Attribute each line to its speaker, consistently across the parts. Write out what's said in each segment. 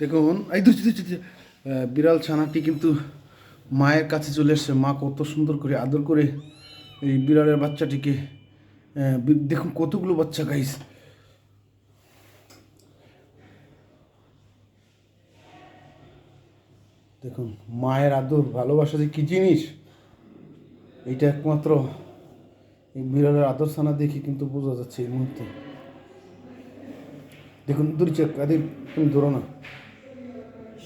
Speaker 1: দেখুন, এই দুচি। বিড়াল ছানাটি কিন্তু মায়ের কাছে চলে এসছে। মা কত সুন্দর করে আদর করে এই বিড়ালের বাচ্চাটিকে দেখুন কতগুলো বাচ্চা গাইস দেখুন, মায়ের আদর, ভালোবাসা যে কী জিনিস এইটা একমাত্র এই বিড়ালের আদর ছানা দেখে কিন্তু বোঝা যাচ্ছে এই মুহূর্তে। দেখুন দূর আদি, তুমি ধরো না।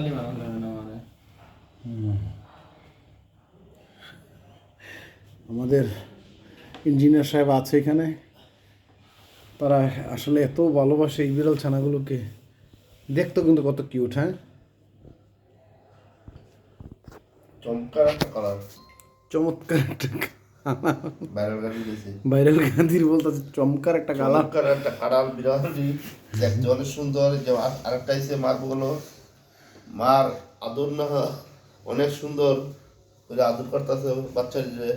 Speaker 2: মারালি মারান লাগে না
Speaker 1: আমাদের ইঞ্জিনিয়ার সাহেব আছে এখানে? তারা আসলে এত ভালোবাসে এই বিড়াল ছানাগুলোকে। দেখতো কিন্তু কত কিউট হ্যাঁ?
Speaker 3: চমৎকার একটা কালার
Speaker 1: চমৎকার একটা
Speaker 3: ভাইরাল
Speaker 1: গান্ধীর বলতে চমৎকার একটা গালা
Speaker 3: চমৎকার একটা বিড়ালটি দেখতে অনেক সুন্দর যে আর- আরেকটা এসে মার বলো মার আদর না অনেক সুন্দর করে আদর করতেছে বাচ্চাটিরে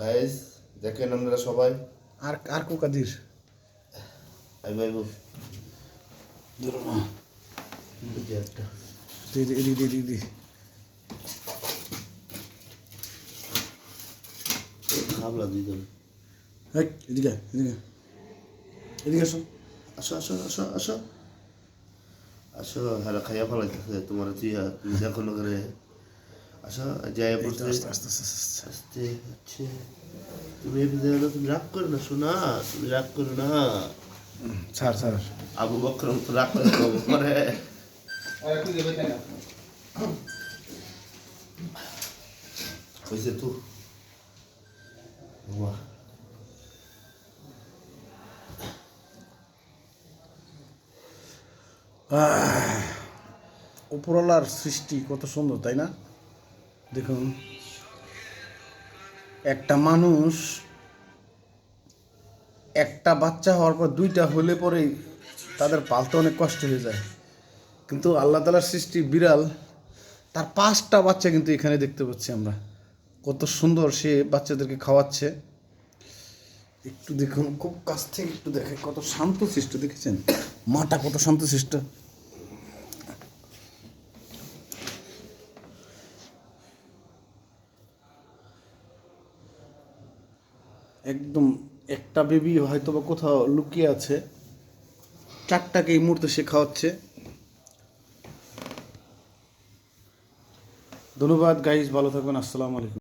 Speaker 3: গাইস দেখেন আপনারা সবাই।
Speaker 1: আর আর কোকাদির
Speaker 3: আই ভাই
Speaker 1: ধরো না।
Speaker 3: একটা।
Speaker 1: দিদি দিদি দিদি
Speaker 3: খাবলা দুইজন
Speaker 1: এই এদিকে এদিকে। এদিকে আসো।
Speaker 3: আসো আসো আসো আসো। আসো হ্যাঁ খাইয়া ফেলাইতেছে তোমার তুই তুমি দেখো না করে আসো যাই পড়ছে
Speaker 1: আস্তে আস্তে আস্তে
Speaker 3: হচ্ছে তুমি এমনি তুমি রাগ করো না শোনা তুমি রাগ করো না।
Speaker 1: ছাড় ছাড়।
Speaker 3: আবু বকর রাগ করে
Speaker 2: না
Speaker 3: হয়েছে তো। বাহ।
Speaker 1: উপরওয়ালার সৃষ্টি কত সুন্দর, তাই না? দেখুন, একটা মানুষ একটা বাচ্চা হওয়ার পর দুইটা হলে পরেই তাদের পালতে অনেক কষ্ট হয়ে যায়। কিন্তু আল্লাহ তালার সৃষ্টি বিড়াল, তার পাঁচটা বাচ্চা কিন্তু এখানে দেখতে পাচ্ছি আমরা। কত সুন্দর সে বাচ্চাদেরকে খাওয়াচ্ছে। একটু দেখুন, খুব কাছ থেকে একটু দেখে। কত শান্ত সৃষ্ট, দেখেছেন? মাটা কত শান্ত সৃষ্ট। একদম একটা বেবি হয়তো বা কোথাও লুকিয়ে আছে। চারটাকে এই মুহূর্তে সে খাওয়াচ্ছে। ধন্যবাদ গাইজ ভালো থাকবেন। আসসালামু আলাইকুম।